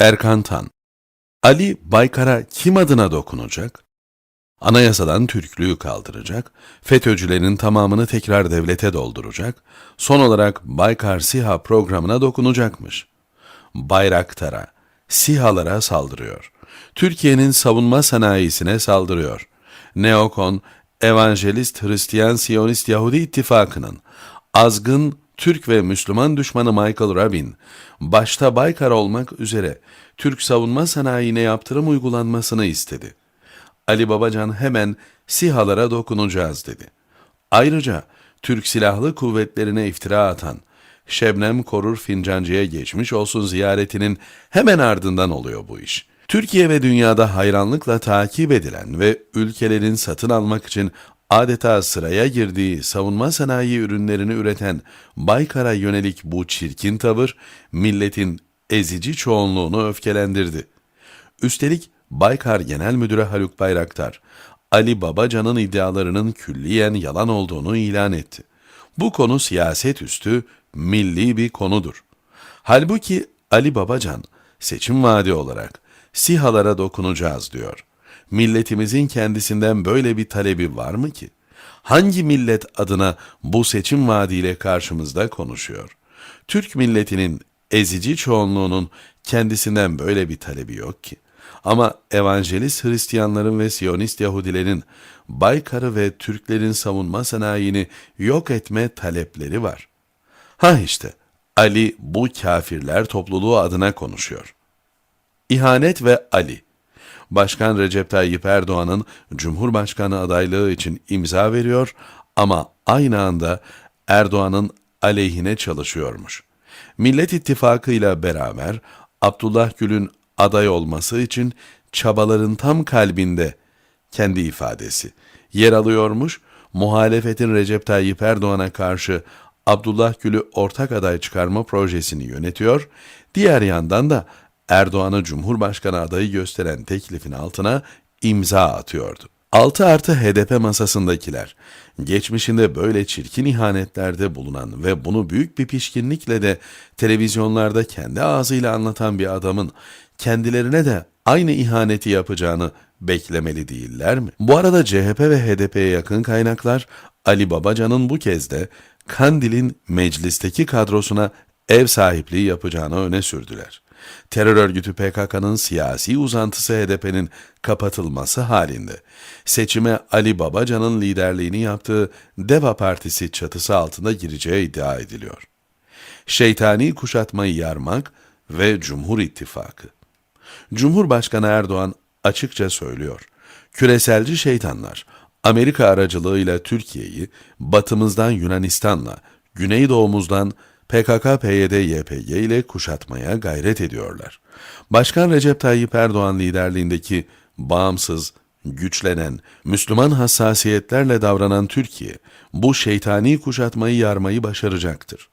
Erkan Tan Ali Baykar'a kim adına dokunacak? Anayasadan Türklüğü kaldıracak, FETÖ'cülerin tamamını tekrar devlete dolduracak, son olarak Baykar SİHA programına dokunacakmış. Bayraktar'a, SİHA'lara saldırıyor. Türkiye'nin savunma sanayisine saldırıyor. Neokon, Evangelist Hristiyan Siyonist Yahudi İttifakı'nın azgın Türk ve Müslüman düşmanı Michael Rabin, başta Baykar olmak üzere Türk savunma sanayine yaptırım uygulanmasını istedi. Ali Babacan hemen SİHA'lara dokunacağız dedi. Ayrıca Türk Silahlı Kuvvetlerine iftira atan Şebnem Korur Fincancı'ya geçmiş olsun ziyaretinin hemen ardından oluyor bu iş. Türkiye ve dünyada hayranlıkla takip edilen ve ülkelerin satın almak için adeta sıraya girdiği savunma sanayi ürünlerini üreten Baykar'a yönelik bu çirkin tavır milletin ezici çoğunluğunu öfkelendirdi. Üstelik Baykar Genel Müdürü Haluk Bayraktar, Ali Babacan'ın iddialarının külliyen yalan olduğunu ilan etti. Bu konu siyaset üstü, milli bir konudur. Halbuki Ali Babacan, seçim vaadi olarak SİHA'lara dokunacağız diyor. Milletimizin kendisinden böyle bir talebi var mı ki? Hangi millet adına bu seçim vaadiyle karşımızda konuşuyor? Türk milletinin ezici çoğunluğunun kendisinden böyle bir talebi yok ki. Ama evangelist Hristiyanların ve Siyonist Yahudilerin Baykar'ı ve Türklerin savunma sanayini yok etme talepleri var. Ha işte Ali bu kafirler topluluğu adına konuşuyor. İhanet ve Ali Başkan Recep Tayyip Erdoğan'ın Cumhurbaşkanı adaylığı için imza veriyor ama aynı anda Erdoğan'ın aleyhine çalışıyormuş. Millet İttifakı ile beraber Abdullah Gül'ün aday olması için çabaların tam kalbinde kendi ifadesi yer alıyormuş. Muhalefetin Recep Tayyip Erdoğan'a karşı Abdullah Gül'ü ortak aday çıkarma projesini yönetiyor. Diğer yandan da Erdoğan'ı Cumhurbaşkanı adayı gösteren teklifin altına imza atıyordu. 6 artı HDP masasındakiler, geçmişinde böyle çirkin ihanetlerde bulunan ve bunu büyük bir pişkinlikle de televizyonlarda kendi ağzıyla anlatan bir adamın kendilerine de aynı ihaneti yapacağını beklemeli değiller mi? Bu arada CHP ve HDP'ye yakın kaynaklar Ali Babacan'ın bu kez de Kandil'in meclisteki kadrosuna ev sahipliği yapacağını öne sürdüler. Terör örgütü PKK'nın siyasi uzantısı HDP'nin kapatılması halinde seçime Ali Babacan'ın liderliğini yaptığı Deva Partisi çatısı altında gireceği iddia ediliyor. Şeytani kuşatmayı yarmak ve Cumhur İttifakı. Cumhurbaşkanı Erdoğan açıkça söylüyor. Küreselci şeytanlar Amerika aracılığıyla Türkiye'yi batımızdan Yunanistan'la, güneydoğumuzdan PKK, PYD, YPG ile kuşatmaya gayret ediyorlar. Başkan Recep Tayyip Erdoğan liderliğindeki bağımsız, güçlenen, Müslüman hassasiyetlerle davranan Türkiye, bu şeytani kuşatmayı yarmayı başaracaktır.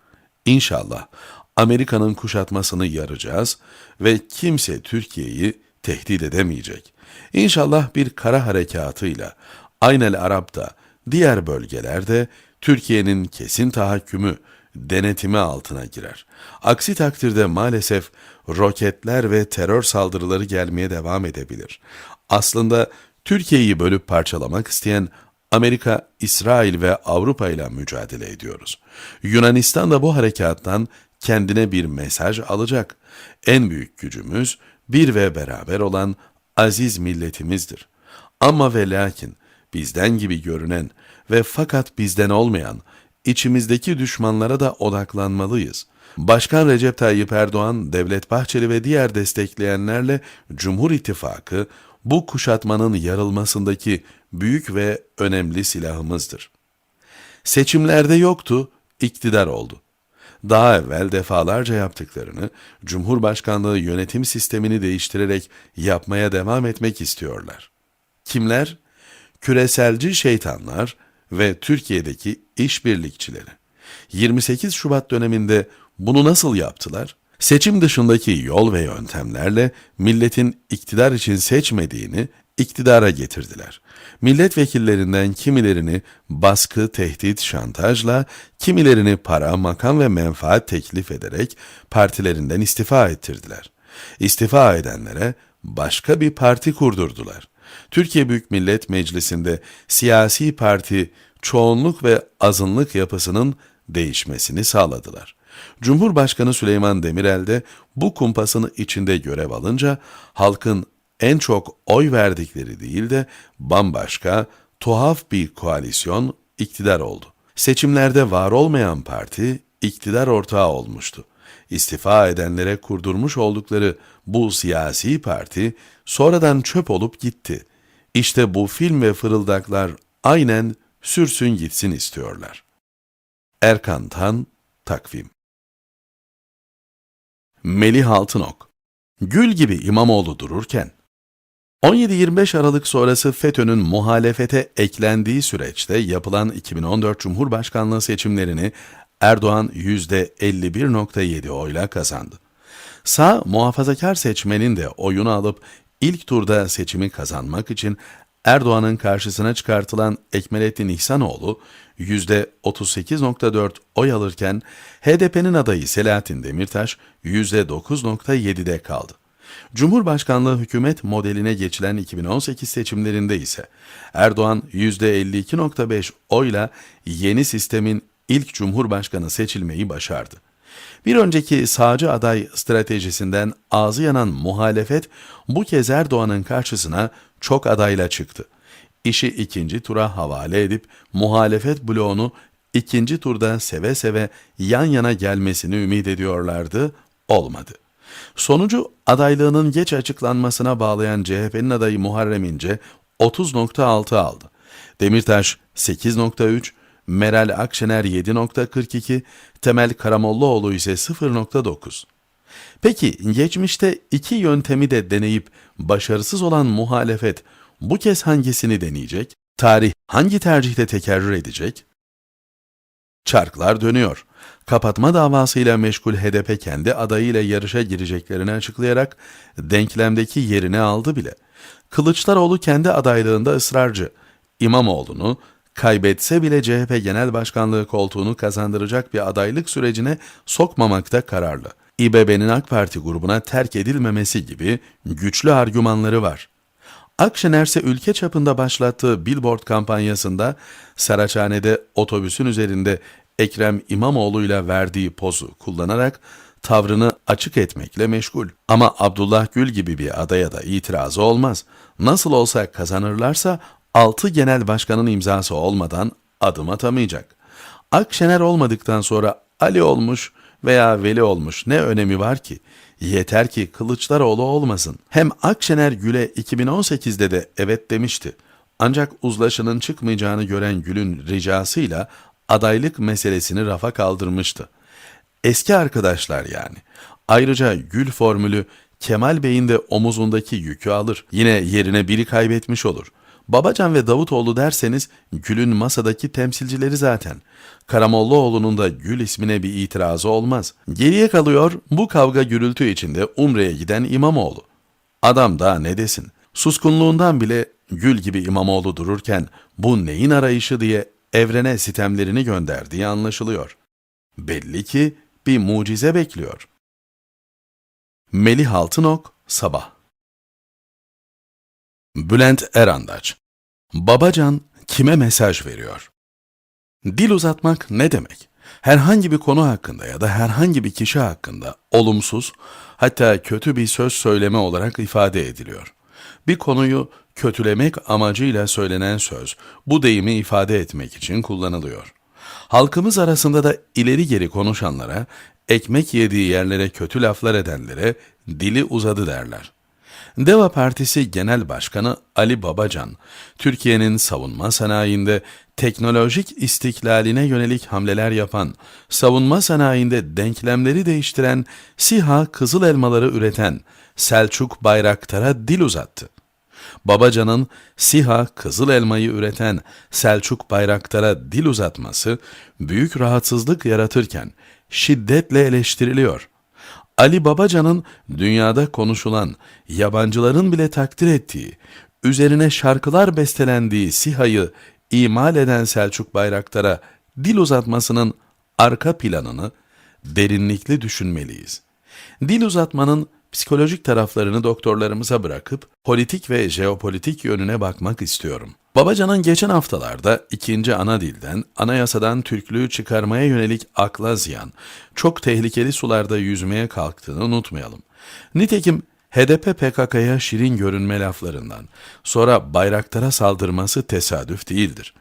İnşallah Amerika'nın kuşatmasını yaracağız ve kimse Türkiye'yi tehdit edemeyecek. İnşallah bir kara harekatıyla Aynel Arap'ta, diğer bölgelerde Türkiye'nin kesin tahakkümü, denetimi altına girer. Aksi takdirde maalesef roketler ve terör saldırıları gelmeye devam edebilir. Aslında Türkiye'yi bölüp parçalamak isteyen Amerika, İsrail ve Avrupa ile mücadele ediyoruz. Yunanistan da bu harekattan kendine bir mesaj alacak. En büyük gücümüz bir ve beraber olan aziz milletimizdir. Ama ve lakin bizden gibi görünen ve fakat bizden olmayan içimizdeki düşmanlara da odaklanmalıyız. Başkan Recep Tayyip Erdoğan, Devlet Bahçeli ve diğer destekleyenlerle Cumhur İttifakı bu kuşatmanın yarılmasındaki büyük ve önemli silahımızdır. Seçimlerde yoktu, iktidar oldu. Daha evvel defalarca yaptıklarını Cumhurbaşkanlığı yönetim sistemini değiştirerek yapmaya devam etmek istiyorlar. Kimler? Küreselci şeytanlar ve Türkiye'deki işbirlikçileri. 28 Şubat döneminde bunu nasıl yaptılar? Seçim dışındaki yol ve yöntemlerle milletin iktidar için seçmediğini iktidara getirdiler. Milletvekillerinden kimilerini baskı, tehdit, şantajla, kimilerini para, makam ve menfaat teklif ederek partilerinden istifa ettirdiler. İstifa edenlere başka bir parti kurdurdular. Türkiye Büyük Millet Meclisi'nde siyasi parti çoğunluk ve azınlık yapısının değişmesini sağladılar. Cumhurbaşkanı Süleyman Demirel de bu kumpasın içinde görev alınca halkın en çok oy verdikleri değil de bambaşka, tuhaf bir koalisyon iktidar oldu. Seçimlerde var olmayan parti iktidar ortağı olmuştu. İstifa edenlere kurdurmuş oldukları bu siyasi parti sonradan çöp olup gitti. İşte bu film ve fırıldaklar aynen sürsün gitsin istiyorlar. Erkan Tan, Takvim Melih Altınok Gül gibi İmamoğlu dururken, 17-25 Aralık sonrası FETÖ'nün muhalefete eklendiği süreçte yapılan 2014 Cumhurbaşkanlığı seçimlerini Erdoğan %51.7 oyla kazandı. Sağ muhafazakar seçmenin de oyunu alıp ilk turda seçimi kazanmak için Erdoğan'ın karşısına çıkartılan Ekmelettin İhsanoğlu %38.4 oy alırken HDP'nin adayı Selahattin Demirtaş %9.7'de kaldı. Cumhurbaşkanlığı hükümet modeline geçilen 2018 seçimlerinde ise Erdoğan %52.5 oyla yeni sistemin ilk cumhurbaşkanı seçilmeyi başardı. Bir önceki sağcı aday stratejisinden ağzı yanan muhalefet bu kez Erdoğan'ın karşısına çok adayla çıktı. İşi ikinci tura havale edip muhalefet bloğunu ikinci turda seve seve yan yana gelmesini ümit ediyorlardı, olmadı. Sonucu adaylığının geç açıklanmasına bağlayan CHP'nin adayı Muharrem İnce 30.6 aldı. Demirtaş 8.3, Meral Akşener 7.42, Temel Karamollaoğlu ise 0.9. Peki geçmişte iki yöntemi de deneyip başarısız olan muhalefet bu kez hangisini deneyecek? Tarih hangi tercihte tekerrür edecek? Çarklar dönüyor. Kapatma davasıyla meşgul HDP kendi adayıyla yarışa gireceklerini açıklayarak denklemdeki yerini aldı bile. Kılıçdaroğlu kendi adaylığında ısrarcı. İmamoğlu'nu kaybetse bile CHP Genel Başkanlığı koltuğunu kazandıracak bir adaylık sürecine sokmamakta kararlı. İBB'nin AK Parti grubuna terk edilmemesi gibi güçlü argümanları var. Akşener ise ülke çapında başlattığı billboard kampanyasında Saraçhane'de otobüsün üzerinde Ekrem İmamoğlu'yla verdiği pozu kullanarak tavrını açık etmekle meşgul. Ama Abdullah Gül gibi bir adaya da itirazı olmaz. Nasıl olsa kazanırlarsa 6 genel başkanın imzası olmadan adım atamayacak. Akşener olmadıktan sonra Ali olmuş veya Veli olmuş ne önemi var ki? Yeter ki Kılıçdaroğlu olmasın. Hem Akşener Gül'e 2018'de de evet demişti. Ancak uzlaşının çıkmayacağını gören Gül'ün ricasıyla adaylık meselesini rafa kaldırmıştı. Eski arkadaşlar yani. Ayrıca Gül formülü Kemal Bey'in de omuzundaki yükü alır. Yine yerine biri kaybetmiş olur. Babacan ve Davutoğlu derseniz Gül'ün masadaki temsilcileri zaten. Karamollaoğlu'nun da Gül ismine bir itirazı olmaz. Geriye kalıyor bu kavga gürültü içinde Umre'ye giden İmamoğlu. Adam daha ne desin? Suskunluğundan bile Gül gibi İmamoğlu dururken bu neyin arayışı diye evrene sitemlerini gönderdiği anlaşılıyor. Belli ki bir mucize bekliyor. Melih Altınok, Sabah Bülent Erandaç Babacan kime mesaj veriyor? Dil uzatmak ne demek? Herhangi bir konu hakkında ya da herhangi bir kişi hakkında olumsuz, hatta kötü bir söz söyleme olarak ifade ediliyor. Bir konuyu kötülemek amacıyla söylenen söz, bu deyimi ifade etmek için kullanılıyor. Halkımız arasında da ileri geri konuşanlara, ekmek yediği yerlere kötü laflar edenlere dili uzadı derler. Deva Partisi Genel Başkanı Ali Babacan, Türkiye'nin savunma sanayinde teknolojik istiklaline yönelik hamleler yapan, savunma sanayinde denklemleri değiştiren, SİHA kızıl elmaları üreten Selçuk Bayraktar'a dil uzattı. Babacan'ın SİHA kızıl elmayı üreten Selçuk Bayraktar'a dil uzatması büyük rahatsızlık yaratırken şiddetle eleştiriliyor. Ali Babacan'ın dünyada konuşulan, yabancıların bile takdir ettiği, üzerine şarkılar bestelendiği SİHA'yı imal eden Selçuk Bayraktar'a dil uzatmasının arka planını derinlikli düşünmeliyiz. Dil uzatmanın psikolojik taraflarını doktorlarımıza bırakıp politik ve jeopolitik yönüne bakmak istiyorum. Babacan'ın geçen haftalarda ikinci ana dilden, anayasadan Türklüğü çıkarmaya yönelik akla ziyan, çok tehlikeli sularda yüzmeye kalktığını unutmayalım. Nitekim HDP PKK'ya şirin görünme laflarından sonra bayraktara saldırması tesadüf değildir.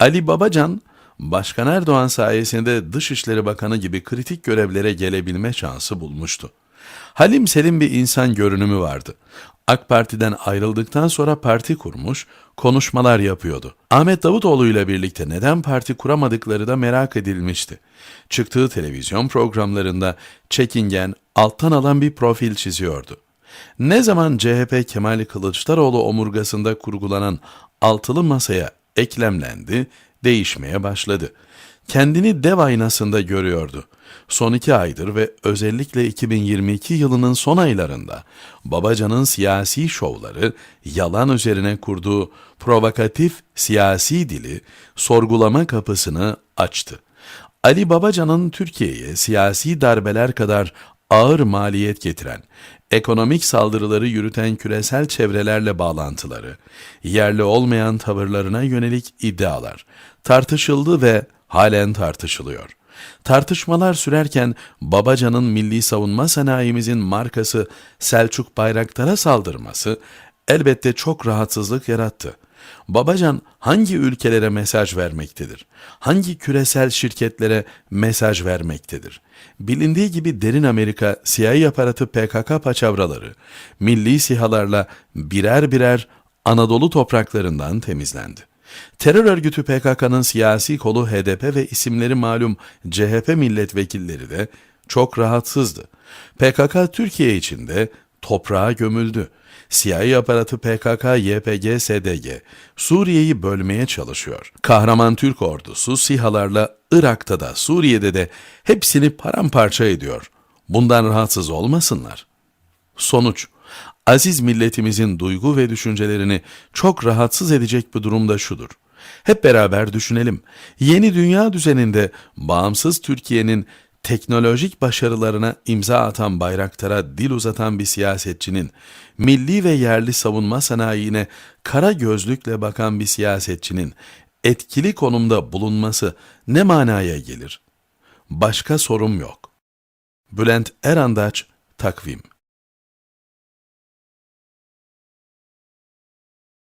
Ali Babacan, Başkan Erdoğan sayesinde Dışişleri Bakanı gibi kritik görevlere gelebilme şansı bulmuştu. Halim selim bir insan görünümü vardı. AK Parti'den ayrıldıktan sonra parti kurmuş, konuşmalar yapıyordu. Ahmet Davutoğlu ile birlikte neden parti kuramadıkları da merak edilmişti. Çıktığı televizyon programlarında çekingen, alttan alan bir profil çiziyordu. Ne zaman CHP Kemal Kılıçdaroğlu omurgasında kurgulanan altılı masaya eklemlendi, değişmeye başladı. Kendini dev aynasında görüyordu. Son iki aydır ve özellikle 2022 yılının son aylarında Babacan'ın siyasi şovları yalan üzerine kurduğu provokatif siyasi dili sorgulama kapısını açtı. Ali Babacan'ın Türkiye'ye siyasi darbeler kadar ağır maliyet getiren, ekonomik saldırıları yürüten küresel çevrelerle bağlantıları, yerli olmayan tavırlarına yönelik iddialar tartışıldı ve halen tartışılıyor. Tartışmalar sürerken Babacan'ın milli savunma sanayimizin markası Selçuk Bayraktar'a saldırması elbette çok rahatsızlık yarattı. Babacan hangi ülkelere mesaj vermektedir? Hangi küresel şirketlere mesaj vermektedir? Bilindiği gibi derin Amerika CIA aparatı PKK paçavraları milli sihalarla birer birer Anadolu topraklarından temizlendi. Terör örgütü PKK'nın siyasi kolu HDP ve isimleri malum CHP milletvekilleri de çok rahatsızdı. PKK Türkiye içinde toprağa gömüldü. CIA aparatı PKK, YPG, SDG Suriye'yi bölmeye çalışıyor. Kahraman Türk ordusu SİHA'larla Irak'ta da Suriye'de de hepsini paramparça ediyor. Bundan rahatsız olmasınlar. Sonuç Aziz milletimizin duygu ve düşüncelerini çok rahatsız edecek bir durumda şudur. Hep beraber düşünelim. Yeni dünya düzeninde bağımsız Türkiye'nin teknolojik başarılarına imza atan bayraktara dil uzatan bir siyasetçinin, milli ve yerli savunma sanayine kara gözlükle bakan bir siyasetçinin etkili konumda bulunması ne manaya gelir? Başka sorum yok. Bülent Erandaç, Takvim